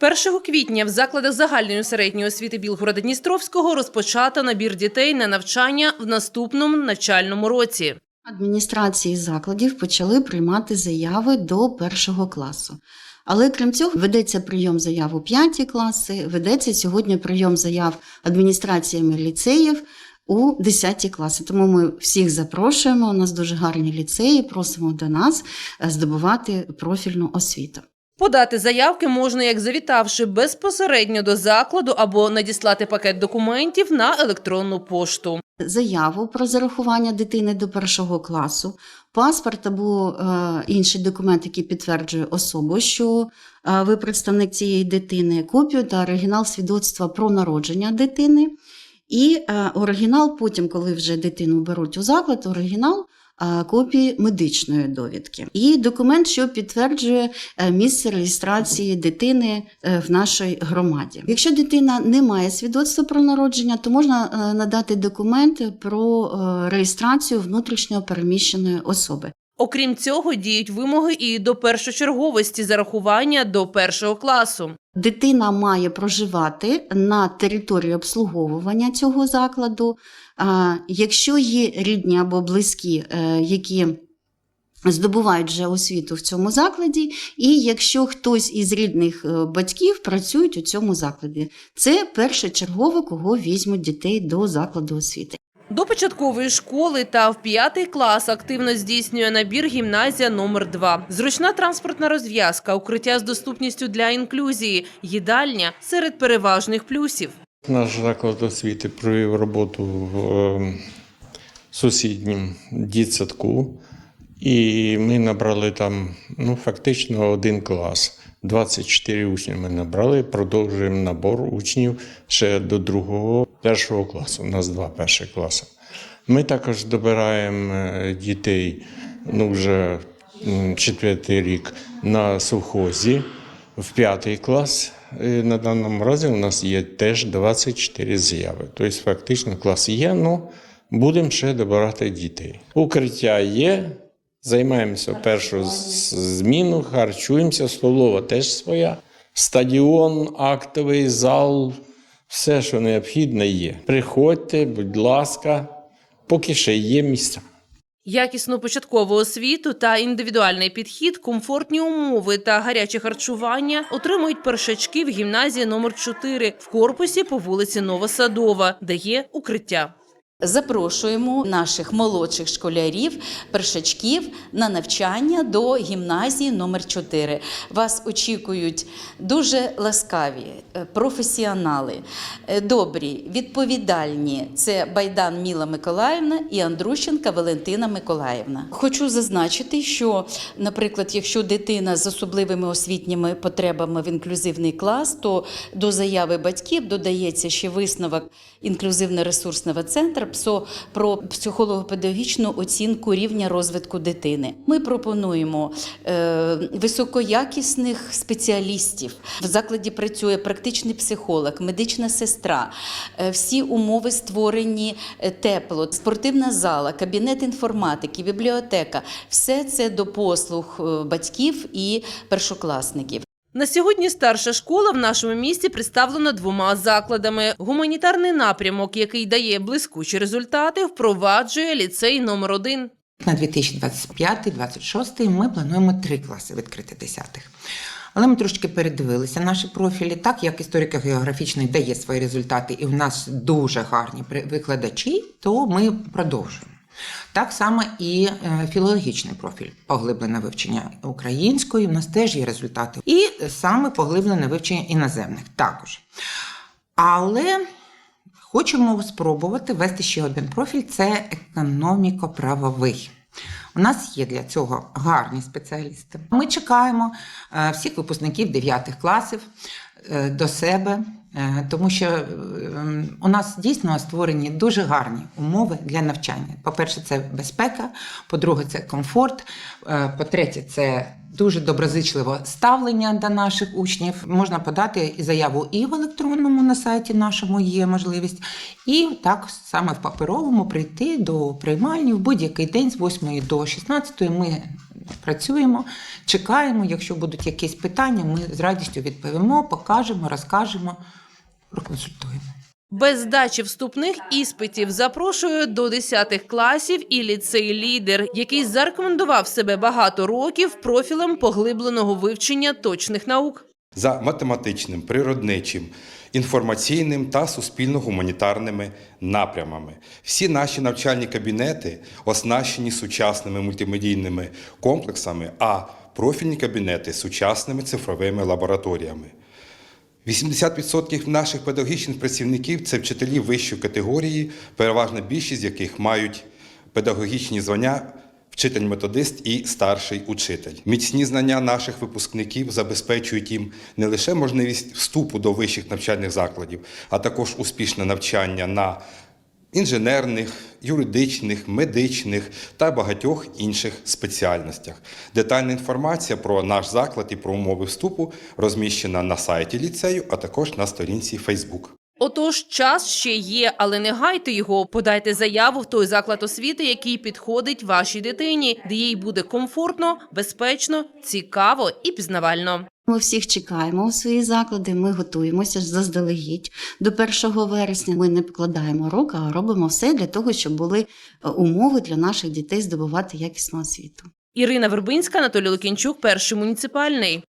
1 квітня в закладах загальної середньої освіти Білгорода Дністровського розпочато набір дітей на навчання в наступному навчальному році. Адміністрації закладів почали приймати заяви до першого класу. Але крім цього, ведеться прийом заяв у п'яті класи, ведеться сьогодні прийом заяв адміністраціями ліцеїв у 10 класи. Тому ми всіх запрошуємо. У нас дуже гарні ліцеї, просимо до нас е, здобувати профільну освіту. Подати заявки можна як завітавши безпосередньо до закладу або надіслати пакет документів на електронну пошту. заяву про зарахування дитини до першого класу, паспорт або е, інший документ, який підтверджує особу, що е, ви представник цієї дитини, копію та оригінал свідоцтва про народження дитини. І е, оригінал, потім, коли вже дитину беруть у заклад, оригінал копії медичної довідки. І документ, що підтверджує е, місце реєстрації дитини е, в нашій громаді. Якщо дитина не має свідоцтва про народження, то можна е, надати документ про е, реєстрацію внутрішньо переміщеної особи. Окрім цього, діють вимоги і до першочерговості зарахування до першого класу. Дитина має проживати на території обслуговування цього закладу. Якщо є рідні або близькі, е, які здобувають вже освіту в цьому закладі, і якщо хтось із рідних е, батьків працюють у цьому закладі, це першочергово, кого візьмуть дітей до закладу освіти. До початкової школи та в п'ятий клас активно здійснює набір гімназія номер 2 Зручна транспортна розв'язка, укриття з доступністю для інклюзії, їдальня серед переважних плюсів. Наш заклад освіти провів роботу в е, сусіднім дітсадку, і ми набрали там ну, фактично один клас. 24 учні ми набрали, продовжуємо набор учнів ще до другого, першого класу. У нас два перші класи. Ми також добираємо е, дітей ну, вже четвертий рік на совхозі в п'ятий клас. І на даному разі у нас є теж 24 заяви. Тобто, фактично, клас є, але будемо ще добирати дітей. Укриття є, займаємося першу зміну, харчуємося, столова теж своя. Стадіон, актовий зал, все, що необхідне, є. Приходьте, будь ласка, поки ще є місця. Якісну початкову освіту та індивідуальний підхід, комфортні умови та гаряче харчування отримують першачки в гімназії номер 4 в корпусі по вулиці Новосадова, де є укриття. Запрошуємо наших молодших школярів, першачків на навчання до гімназії номер 4 Вас очікують дуже ласкаві, е, професіонали, е, добрі, відповідальні. Це Байдан Міла Миколаївна і Андрущенка Валентина Миколаївна. Хочу зазначити, що, наприклад, якщо дитина з особливими освітніми потребами в інклюзивний клас, то до заяви батьків додається ще висновок інклюзивно-ресурсного центру ПСО про психолого-педагогічну оцінку рівня розвитку дитини. Ми пропонуємо е, високоякісних спеціалістів. В закладі працює практичний психолог, медична сестра. Е, всі умови створені е, тепло, спортивна зала, кабінет інформатики, бібліотека. Все це до послуг батьків і першокласників. На сьогодні старша школа в нашому місті представлена двома закладами. Гуманітарний напрямок, який дає блискучі результати, впроваджує ліцей номер 1 На 2025-2026 ми плануємо три класи відкрити десятих. Але ми трошки передивилися наші профілі, так як історико-географічний дає свої результати, і в нас дуже гарні викладачі, то ми продовжуємо. Так само і е, філологічний профіль, поглиблене вивчення української, в нас теж є результати. І саме поглиблене вивчення іноземних також. Але хочемо спробувати ввести ще один профіль це економіко-правовий. У нас є для цього гарні спеціалісти. Ми чекаємо е, всіх випускників 9 класів до себе, е, тому що е, у нас дійсно створені дуже гарні умови для навчання. По-перше, це безпека, по-друге, це комфорт, е, по-третє, це дуже доброзичливе ставлення до наших учнів. Можна подати і заяву і в електронному на сайті нашому є можливість, і так саме в паперовому прийти до приймальні в будь-який день з 8 до 16 ми працюємо, чекаємо. Якщо будуть якісь питання, ми з радістю відповімо, покажемо, розкажемо, проконсультуємо. Без здачі вступних іспитів запрошую до 10 класів і ліцей лідер, який зарекомендував себе багато років профілем поглибленого вивчення точних наук. за математичним, природничим, інформаційним та суспільно-гуманітарними напрямами. Всі наші навчальні кабінети оснащені сучасними мультимедійними комплексами, а профільні кабінети сучасними цифровими лабораторіями. 80% наших педагогічних працівників це вчителі вищої категорії, переважна більшість з яких мають педагогічні звання вчитель-методист і старший учитель. Міцні знання наших випускників забезпечують їм не лише можливість вступу до вищих навчальних закладів, а також успішне навчання на інженерних, юридичних, медичних та багатьох інших спеціальностях. Детальна інформація про наш заклад і про умови вступу розміщена на сайті ліцею, а також на сторінці Facebook. Отож, час ще є, але не гайте його. Подайте заяву в той заклад освіти, який підходить вашій дитині, де їй буде комфортно, безпечно, цікаво і пізнавально. Ми всіх чекаємо у свої заклади. Ми готуємося заздалегідь. До 1 вересня ми не покладаємо рук, а робимо все для того, щоб були е, умови для наших дітей здобувати якісну освіту. Ірина Вербинська, Анатолій Лукінчук, перший муніципальний.